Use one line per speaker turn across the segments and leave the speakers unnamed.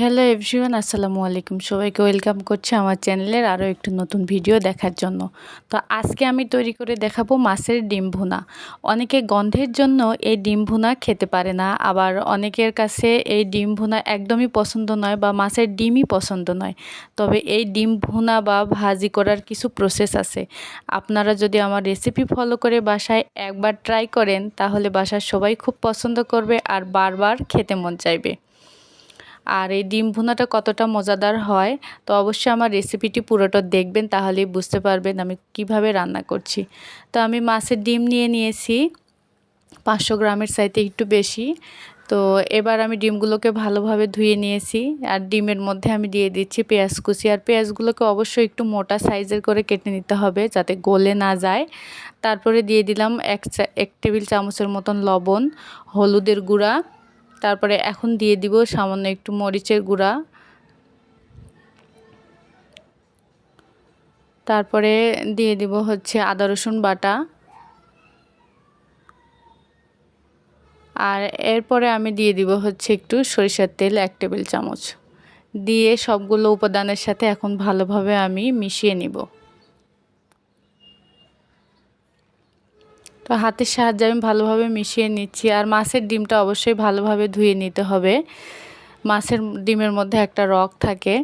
Hello everyone আসসালামু আলাইকুম। সবাইকে ওয়েলকাম করছি আমার চ্যানেলের আরও একটু নতুন ভিডিও দেখার জন্য। তো আজকে আমি তৈরি করে দেখাবো মাছের ডিম ভুনা। অনেকে গন্ধের জন্য এই ডিম ভুনা খেতে পারে না, আবার অনেকের কাছে এই ডিম ভুনা একদমই পছন্দ নয় বা মাছের ডিমই পছন্দ নয়। তবে এই ডিম ভুনা বা ভাজি করার কিছু প্রসেস আছে। আপনারা যদি আমার রেসিপি ফলো করে বাসায় একবার ট্রাই করেন, তাহলে বাসার সবাই খুব পছন্দ করবে আর বারবার খেতে মন চাইবে। আর এই ডিম ভুনাটা কতটা মজাদার হয়, তো অবশ্যই আমার রেসিপিটি পুরোটা দেখবেন, তাহলেই বুঝতে পারবেন আমি কীভাবে রান্না করছি। তো আমি মাছের ডিম নিয়ে নিয়েছি, পাঁচশো গ্রামের সাইতে একটু বেশি। তো এবার আমি ডিমগুলোকে ভালোভাবে ধুয়ে নিয়েছি, আর ডিমের মধ্যে আমি দিয়ে দিচ্ছি পেঁয়াজ কুচি। আর পেঁয়াজগুলোকে অবশ্যই একটু মোটা সাইজের করে কেটে নিতে হবে, যাতে গলে না যায়। তারপরে দিয়ে দিলাম এক এক টেবিল চামচের মতন লবণ, হলুদের গুঁড়া তারপরে এখন দিয়ে দিব সামান্য একটু মরিচের গুঁড়া। তারপরে দিয়ে দিব হচ্ছে আদা, রসুন বাটা। আর এরপরে আমি দিয়ে দিব হচ্ছে একটু সরিষার তেল এক টেবিল চামচ। দিয়ে সবগুলো উপাদানের সাথে এখন ভালোভাবে আমি মিশিয়ে নিব। তো হাতের সাহায্যে আমি ভালোভাবে মিশিয়ে নিচ্ছি আর মাছের ডিমটা অবশ্যই ভালোভাবে ধুয়ে নিতে হবে। মাছের ডিমের মধ্যে একটা রক থাকে।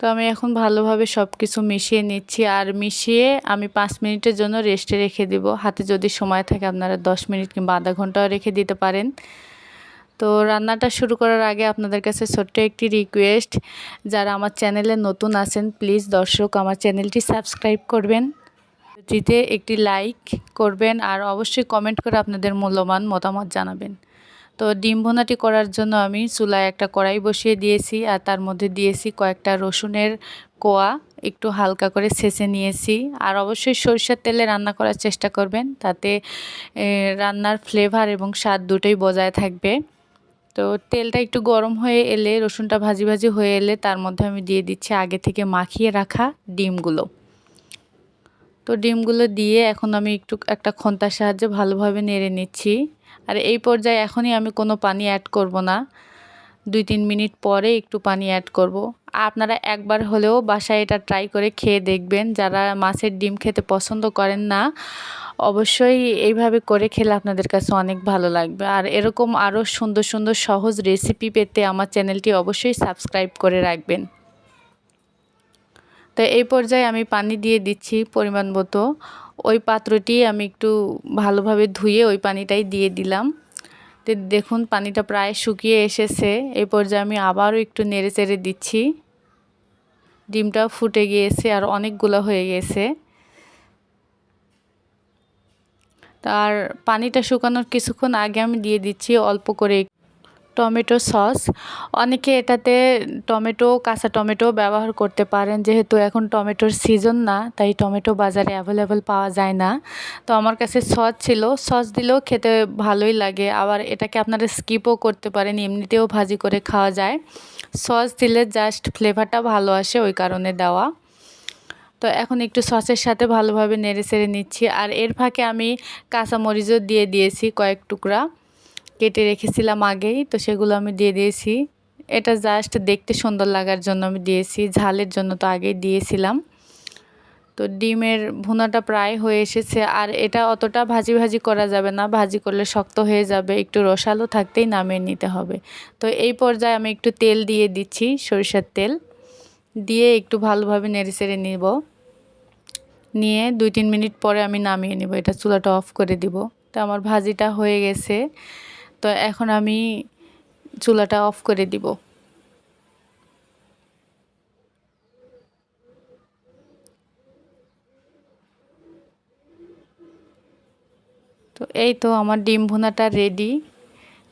তো আমি এখন ভালোভাবে সব কিছু মিশিয়ে নিচ্ছি আর মিশিয়ে আমি পাঁচ মিনিটের জন্য রেস্টে রেখে দিব। হাতে যদি সময় থাকে আপনারা দশ মিনিট কিংবা আধা ঘন্টাও রেখে দিতে পারেন। তো রান্নাটা শুরু করার আগে আপনাদের কাছে ছোট্ট একটি রিকোয়েস্ট যারা আমার চ্যানেলে নতুন আছেন প্লিজ দর্শক আমার চ্যানেলটি সাবস্ক্রাইব করবেন। ভিডিওটিতে একটি লাইক করবেন আর অবশ্যই কমেন্ট করে আপনাদের মূল্যবান মতামত জানাবেন। তো ডিম ভোনাটি করার জন্য আমি চুলায় একটা কড়াই বসিয়ে দিয়েছি আর তার মধ্যে দিয়েছি কয়েকটা রসুনের কোয়া, একটু হালকা করে ছেঁচে নিয়েছি। আর অবশ্যই সরষের তেলে রান্না করার চেষ্টা করবেন তাতে রান্নার ফ্লেভার এবং স্বাদ দুটোই বজায় থাকবে। তো তেলটা একটু গরম হয়ে এলে, রসুনটা ভাজি ভাজি হয়ে এলে তার মধ্যে আমি দিয়ে দিচ্ছি আগে থেকে মাখিয়ে রাখা ডিমগুলো। তো ডিমগুলো দিয়ে এখন আমি একটু, একটা খন্তার সাহায্যে ভালোভাবে নেড়ে নিচ্ছি। আর এই পর্যায়ে এখনই আমি কোনো পানি অ্যাড করব না। দুই তিন মিনিট পরে একটু পানি অ্যাড করব। আপনারা একবার হলেও বাসায় এটা ট্রাই করে খেয়ে দেখবেন। যারা মাছের ডিম খেতে পছন্দ করেন না, অবশ্যই এইভাবে করে খেলে আপনাদের কাছে অনেক ভালো লাগবে। আর এরকম আরও সুন্দর সুন্দর সহজ রেসিপি পেতে আমার চ্যানেলটি অবশ্যই সাবস্ক্রাইব করে রাখবেন। তো এই পর্যায়ে আমি পানি দিয়ে দিচ্ছি পরিমাণ মতো। ওই পাত্রটি আমি একটু ভালোভাবে ধুয়ে ওই পানিটাই দিয়ে দিলাম। তো দেখুন পানিটা প্রায় শুকিয়ে এসেছে। এই পর্যায়ে আমি আবারও একটু নেড়ে চেড়ে দিচ্ছি। ডিমটা ফুটে গিয়েছে আর অনেকগুলো হয়ে গেছে। তার পানিটা শুকানোর কিছুক্ষণ আগে আমি দিয়ে দিচ্ছি অল্প করে টমেটো সস। অনেকে এটাতে টমেটো, কাঁচা টমেটো ব্যবহার করতে পারেন, যেহেতু এখন টমেটোর সিজন না, তাই টমেটো বাজারে অ্যাভেলেবেল পাওয়া যায় না। তো আমার কাছে সস ছিল, সস দিলেও খেতে ভালোই লাগে। আবার এটাকে আপনারা স্কিপও করতে পারেন, এমনিতেও ভাজি করে খাওয়া যায়। সস দিলে জাস্ট ফ্লেভারটা ভালো আসে, ওই কারণে দেওয়া। তো এখন একটু সসের সাথে ভালোভাবে নেড়ে সেড়ে নিচ্ছি। আর এর ফাঁকে আমি কাঁচামরিচও দিয়ে দিয়েছি কয়েক টুকরা। কেটে রেখেছিলাম আগেই, তো সেগুলো আমি দিয়ে দিয়েছি। এটা জাস্ট দেখতে সুন্দর লাগার জন্য আমি দিয়েছি, ঝালের জন্য তো আগেই দিয়েছিলাম। তো ডিমের ভুনাটা প্রায় হয়ে এসেছে, আর এটা অতটা ভাজি ভাজি করা যাবে না, ভাজি করলে শক্ত হয়ে যাবে, একটু রসালো থাকতেই নামিয়ে নিতে হবে। তো এই পর্যায়ে আমি একটু তেল দিয়ে দিচ্ছি, সরিষার তেল। দিয়ে একটু ভালোভাবে নেড়ে চেড়ে নিব। নিয়ে দুই তিন মিনিট পরে আমি নামিয়ে নিব, এটা চুলাটা অফ করে দিব। তো আমার ভাজিটা হয়ে গেছে। তো এখন আমি চুলাটা অফ করে দিব। তো এই তো আমার ডিম ভুনাটা রেডি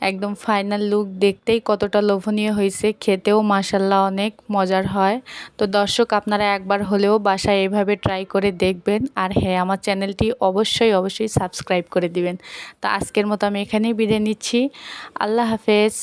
একদম ফাইনাল লুক দেখতেই কতটা লোভনীয় হয়েছে। খেতেও মাসাল্লাহ অনেক মজার হয়। তো দর্শক, আপনারা একবার হলেও বাসায় এভাবে ট্রাই করে দেখবেন। আর হ্যাঁ আমার চ্যানেলটি অবশ্যই অবশ্যই সাবস্ক্রাইব করে দিবেন। তো আজকের মতো আমি এখানেই বিদায় নিচ্ছি। আল্লাহ হাফেজ।